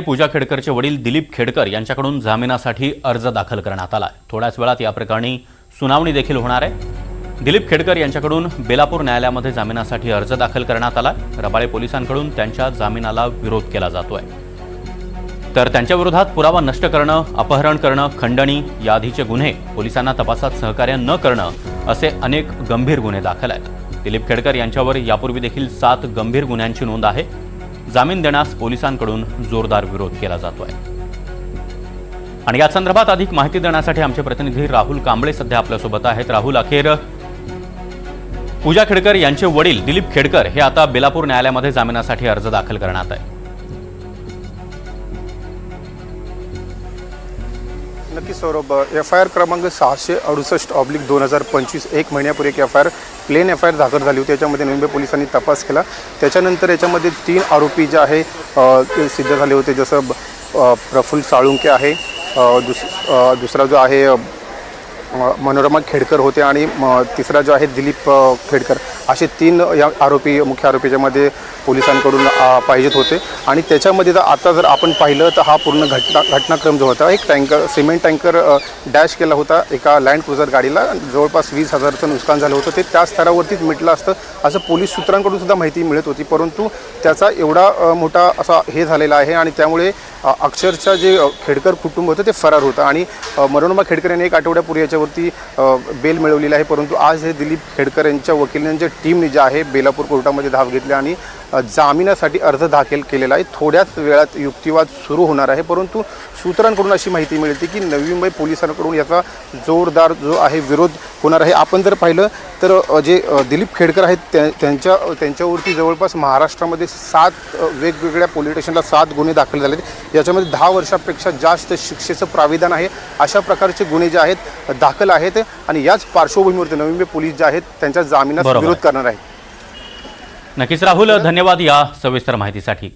पूजा खेडकरचे वडील दिलीप खेडकर यांच्याकडून जामिनासाठी अर्ज दाखल करण्यात आला थोड्याच वेळात या प्रकरणी सुनावणी देखील होणार आहे. दिलीप खेडकर यांच्याकडून बेलापूर न्यायालयामध्ये जामिनासाठी अर्ज दाखल करण्यात आला रबाळे पोलिसांकडून त्यांच्या जामिनाला विरोध केला जातोय. तर त्यांच्याविरोधात पुरावा नष्ट करणं अपहरण करणं खंडणी याआधीचे गुन्हे पोलिसांना तपासात सहकार्य न करणं असे अनेक गंभीर गुन्हे दाखल आहेत. दिलीप खेडकर यांच्यावर यापूर्वी देखील सात गंभीर गुन्ह्यांची नोंद आहे. जामीन देण्यास पोलिसांकडून जोरदार विरोध केला जातोय. आणि या संदर्भात अधिक माहिती देण्यासाठी आमचे प्रतिनिधी राहुल कांबळे सध्या आपल्यासोबत आहेत. राहुल अखेर पूजा खेडकर यांचे वडील दिलीप खेडकर हे आता बेलापूर न्यायालयामध्ये जामिनासाठी अर्ज दाखल करण्यात आहे नक्की सौरभ एफ आय आर क्रमांक सहाशे अडुसष्ट ऑब्लिक दोन हजार पंचवीस एक महिन्यापूर्वी एक F I R plain F I R दाखल झाली होती. याच्यामध्ये मुंबई पोलिसांनी तपास केला. त्याच्यानंतर याच्यामध्ये तीन आरोपी जे आहे ते सिद्ध झाले होते. जसं प्रफुल्ल साळुंके आहे दुस दुसरा जो आहे मनोरमा खेडकर होते आणि म, तिसरा जो आहे दिलीप खेडकर असे तीन या आरोपी मुख्य आरोपीच्यामध्ये पोलिसांकडून पाहिजेत होते. आणि त्याच्यामध्ये जर आता जर आपण पाहिलं तर हा पूर्ण घटना घटनाक्रम जो होता एक टँकर सिमेंट टँकर डॅश केला होता एका लँड क्रुझर गाडीला. जवळपास वीस हजारचं नुकसान झालं होतं. ते त्या स्तरावरतीच मिटलं असतं. असं पोलीस सूत्रांकडून सुद्धा माहिती मिळत होती. परंतु त्याचा एवढा मोठा असा हे झालेला आहे आणि त्यामुळे अक्षरशः जे खेडकर कुटुंब होतं ते फरार होतं. आणि मनोरमा खेडकर यांनी एक आठवड्यापूर्वी याच्यावर अ, बेल मिळवलेली आहे. परंतु आज हे दिलीप खेडकर यांच्या वकिलांच्या टीमने जे आहे बेलापूर कोर्टामध्ये धाव घेतली आणि जामिनासाठी अर्ज दाखल केलेला आहे. थोड्याच वेळात युक्तिवाद सुरू होणार आहे. परंतु सूत्रांकडून अशी माहिती मिळते की नवी मुंबई पोलिसांकडून याचा जोरदार जो आहे विरोध होणार आहे. आपण जर पाहिलं तर जे दिलीप खेडकर आहेत त्या त्यांच्या त्यांच्यावरती जवळपास महाराष्ट्रामध्ये सात वेगवेगळ्या पोलीस स्टेशनला सात गुन्हे दाखल झाले आहेत याच्यामध्ये दहा वर्षापेक्षा जास्त शिक्षेचं प्राविधान आहे. अशा प्रकारचे गुन्हे जे आहेत दाखल आहेत आणि याच पार्श्वभूमीवरती नवी मुंबई पोलीस जे आहेत त्यांच्या जामिनात. विरोध करणार आहेत नक्कीच राहुल धन्यवाद या सविस्तर माहितीसाठी